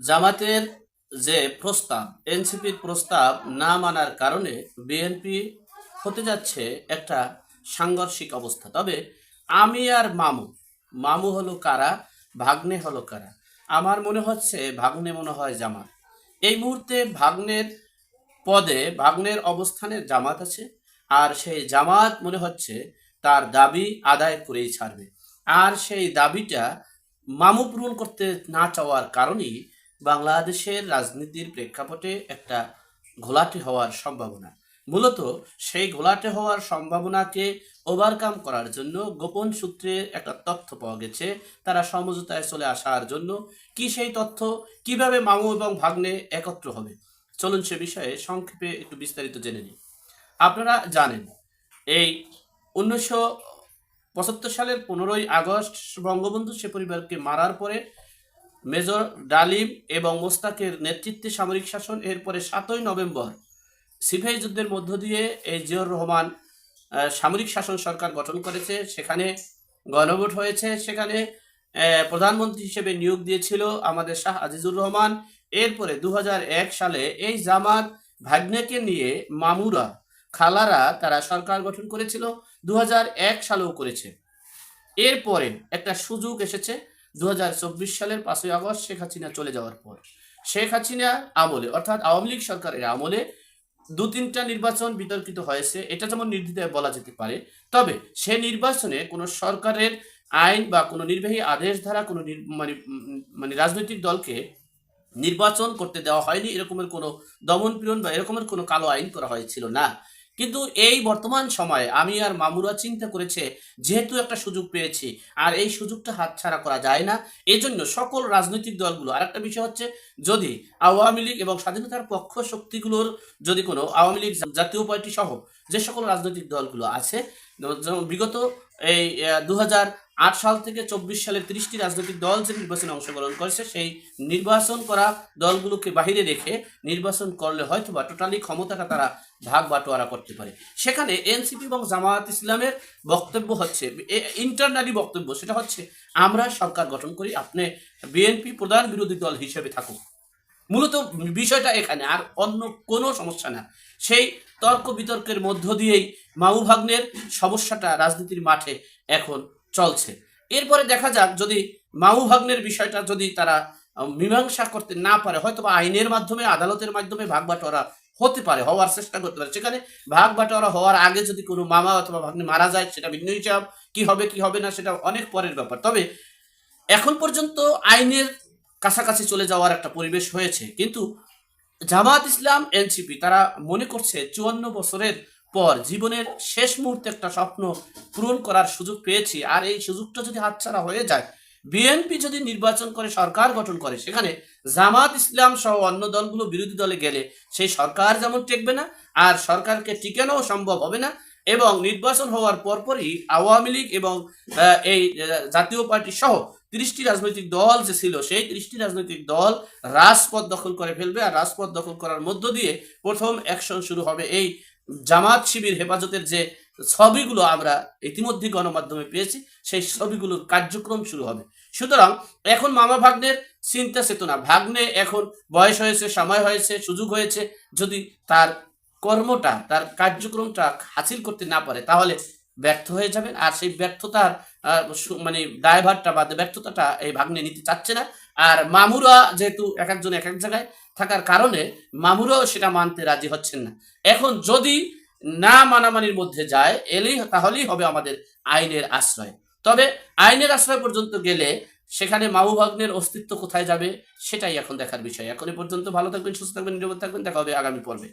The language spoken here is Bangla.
জামাতের যে প্রস্তাব, এনসিপির প্রস্তাব না মানার কারণে বিএনপি হতে যাচ্ছে একটা সাংঘর্ষিক অবস্থা। তবে আমি আর মামু মামু হলো কারা, ভাগ্নে হলো কারা? আমার মনে হচ্ছে ভাগ্নে মনে হয় জামাত। এই মুহূর্তে ভাগ্নের পদে, ভাগ্নের অবস্থানে জামাত আছে আর সেই জামাত মনে হচ্ছে তার দাবি আদায় করেই ছাড়বে। আর সেই দাবিটা মামু পূরণ করতে না চাওয়ার কারণেই বাংলাদেশের রাজনীতির প্রেক্ষাপটে একটা ঘোলাটে হওয়ার সম্ভাবনা। মূলত সেই ঘোলাটে হওয়ার সম্ভাবনাকে ওভারকাম করার জন্য গোপন সূত্রে একটা তথ্য পাওয়া গেছে। তারা সমঝোতায় চলে আসার জন্য কি সেই তথ্য, কীভাবে মামু এবং ভাগ্নে একত্র হবে? চলুন সে বিষয়ে সংক্ষেপে একটু বিস্তারিত জেনে নিই। আপনারা জানেন, এই উনিশশো পঁচাত্তর সালের পনেরোই আগস্ট বঙ্গবন্ধু সে পরিবারকে মারার পরে মেজর ডালিম এবং মোস্তাকের নেতৃত্বে সামরিক শাসন এরপরে সাতই নভেম্বর সিপাহী যুদ্ধের মধ্য দিয়ে এই জিয়র রহমান সামরিক শাসন সরকার গঠন করেছে। সেখানে গণভোট হয়েছে। সেখানে প্রধানমন্ত্রী হিসেবে নিয়োগ দিয়েছিল আমাদের শাহ আজিজুর রহমান। এরপরে দু হাজার এক সালে এই জামাত ভাগ্নেকে নিয়ে মামুরা, খালারা তারা সরকার গঠন করেছিল। দু হাজার এক সালেও করেছে। এরপরে একটা সুযোগ এসেছে। দুহাজার চব্বিশ সালের পাঁচই আগস্ট শেখ হাসিনা চলে যাওয়ার পর। শেখ হাসিনা আমলে, অর্থাৎ আওয়ামী লীগ সরকারের আমলে দু তিনটা নির্বাচন বিতর্কিত হয়েছে, এটা যেমন নির্দ্বিধায় বলা যেতে পারে। তবে সে নির্বাচনে কোনো সরকারের আইন বা কোনো নির্বাহী আদেশ দ্বারা কোনো মানে মানে রাজনৈতিক দলকে নির্বাচন করতে দেওয়া হয়নি, এরকমের কোনো দমন পীড়ন বা এরকমের কোনো কালো আইন করা হয়েছিল না। কিন্তু এই বর্তমান সময়ে আমি আর মামুরা চিন্তা করেছে, যেহেতু একটা সুযোগ পেয়েছি, আর এই সুযোগটা হাতছাড়া করা যায় না, এজন্য সকল রাজনৈতিক দলগুলো আর একটা বিষয় হচ্ছে যদি আওয়ামী লীগ এবং স্বাধীনতার পক্ষ শক্তিগুলোর যদি কোনো আওয়ামী লীগ জাতীয় পার্টি সহ যে সকল রাজনৈতিক দলগুলো আছে বিগত এই দু হাজার আট সাল থেকে চব্বিশ সালের ত্রিশটি রাজনৈতিক দল যে নির্বাচনে অংশগ্রহণ করেছে, সেই নির্বাচন করা দলগুলোকে বাহিরে রেখে নির্বাচন করলে হয়তো বা টোটালি ক্ষমতাটা তারা ভাগ বাটোয়ারা করতে পারে। সেখানে এনসিপি এবং জামায়াত ইসলামের বক্তব্য হচ্ছে ইন্টারনালি বক্তব্য, সেটা হচ্ছে, আমরা সরকার গঠন করি, আপনি বিএনপি প্রধান বিরোধী দল হিসেবে থাকুক মূলত বিষয়টা এখানে, আর অন্য কোনো সমস্যা না। সেই তর্ক বিতর্কের মধ্য দিয়েই মামু ভাগ্নের সমস্যাটা রাজনীতির মাঠে এখন চলছে। এরপরে দেখা যাক যদি মামু ভাগ্নের বিষয়টা যদি তারা মীমাংসা করতে না পারে হয়তো বা আইনের মাধ্যমে, আদালতের মাধ্যমে ভাগ বাটোয়ারা হতে পারে, হওয়ার চেষ্টা করতে পারে। সেখানে ভাগ বাটোয়ারা হওয়ার আগে যদি কোনো মামা অথবা ভাগ্নে মারা যায়, সেটা ভিন্ন হিসাব, কি হবে কি হবে না, সেটা অনেক পরের ব্যাপার। তবে এখন পর্যন্ত আইনের কাছাকাছি চলে যাওয়ার একটা পরিবেশ হয়েছে। কিন্তু জামাত ইসলাম, এনসিপি, তারা মনে করছে চুয়ান্ন বছরের পর জীবনের শেষ মুহূর্তে একটা স্বপ্ন পূরণ করার সুযোগ পেয়েছি। আর এই সুযোগটা যদি হাতছাড়া হয়ে যায় বিএনপি যদি নির্বাচন করে সরকার গঠন করে, সেখানে জামাত ইসলাম সহ অন্য দলগুলো বিরোধী দলে গেলে সেই সরকার যেমন টেকবে না, আর সরকারকে টিকানোও সম্ভব হবে না এবং নির্বাচন হওয়ার পরপরই আওয়ামী লীগ এবং এই জাতীয় পার্টি সহ তিরিশটি রাজনৈতিক দল যে ছিল, সেই তিরিশটি রাজনৈতিক দল রাজপথ দখল করে ফেলবে। আর রাজপথ দখল করার মধ্য দিয়ে প্রথম অ্যাকশন শুরু হবে এই জামাত শিবির হেফাজতের যে ছবিগুলো আমরা ইতিমধ্যে গণমাধ্যমে পেয়েছি, সেই ছবিগুলোর কার্যক্রম শুরু হবে। সুতরাং এখন মামা ভাগ্নের চিন্তা চেতনা, ভাগ্নে এখন বয়স হয়েছে, সময় হয়েছে, সুযোগ হয়েছে, যদি তার কর্মটা, তার কার্যক্রমটা হাসিল করতে না পারে, তাহলে ব্যর্থ হয়ে যাবেন আর সেই ব্যর্থতার মানে দায়ভারটা বা ব্যর্থতাটা এই ভাগ্নে নিতে চাচ্ছে না। আর মামুরা যেহেতু এক একজন এক এক জায়গায় থাকার কারণে মামুরাও সেটা মানতে রাজি হচ্ছেন না। এখন যদি না মানামানির মধ্যে যায়, এলেই, তাহলেই হবে আমাদের আইনের আশ্রয়। তবে আইনের আশ্রয় পর্যন্ত গেলে সেখানে মামু ভাগ্নের অস্তিত্ব কোথায় যাবে, সেটাই এখন দেখার বিষয়। এখন পর্যন্ত ভালো থাকবেন, সুস্থ থাকবেন, নিরাপদ থাকবেন। দেখা হবে আগামী পর্বে।